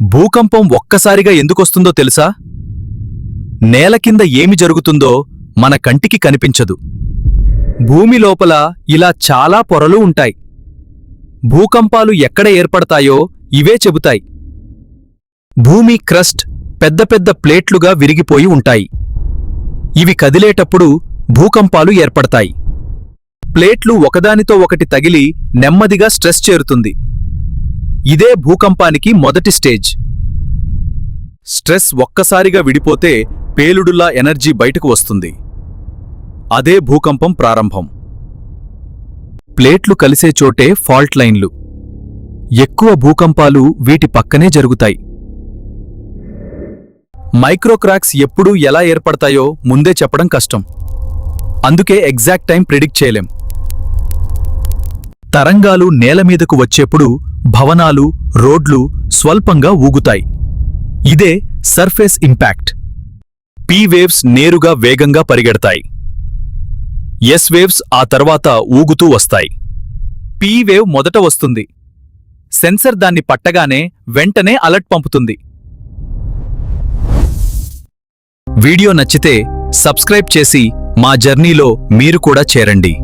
భూకంపం ఒక్కసారిగా ఎందుకొస్తుందో తెలుసా? నేల కింద ఏమి జరుగుతుందో మన కంటికి కనిపించదు. భూమి లోపల ఇలా చాలా పొరలు ఉంటాయి. భూకంపాలు ఎక్కడ ఏర్పడతాయో ఇవే చెబుతాయి. భూమి క్రస్ట్ పెద్ద పెద్ద ప్లేట్లుగా విరిగిపోయి ఉంటాయి. ఇవి కదిలేటప్పుడు భూకంపాలు ఏర్పడతాయి. ప్లేట్లు ఒకదానితో ఒకటి తగిలి నెమ్మదిగా స్ట్రెస్ చేరుతుంది. ఇదే భూకంపానికి మొదటి స్టేజ్. స్ట్రెస్ ఒక్కసారిగా విడిపోతే పేలుడులా ఎనర్జీ బయటకు వస్తుంది. అదే భూకంపం ప్రారంభం. ప్లేట్లు కలిసే చోటే ఫాల్ట్ లైన్లు. ఎక్కువ భూకంపాలు వీటి పక్కనే జరుగుతాయి. మైక్రోక్రాక్స్ ఎప్పుడు ఎలా ఏర్పడతాయో ముందే చెప్పడం కష్టం. అందుకే ఎగ్జాక్ట్ టైం ప్రిడిక్ట్ చేయలేం. తరంగాలు నేల మీదకు వచ్చేప్పుడు భవనాలు రోడ్లు స్వల్పంగా ఊగుతాయి. ఇదే సర్ఫేస్ ఇంపాక్ట్. పీ వేవ్స్ నేరుగా వేగంగా పరిగెడతాయి. ఎస్ వేవ్స్ ఆ తర్వాత ఊగుతూ వస్తాయి. పీ వేవ్ మొదట వస్తుంది. సెన్సర్ దాన్ని పట్టగానే వెంటనే అలర్ట్ పంపుతుంది. వీడియో నచ్చితే సబ్స్క్రైబ్ చేసి మా జర్నీలో మీరు కూడా చేరండి.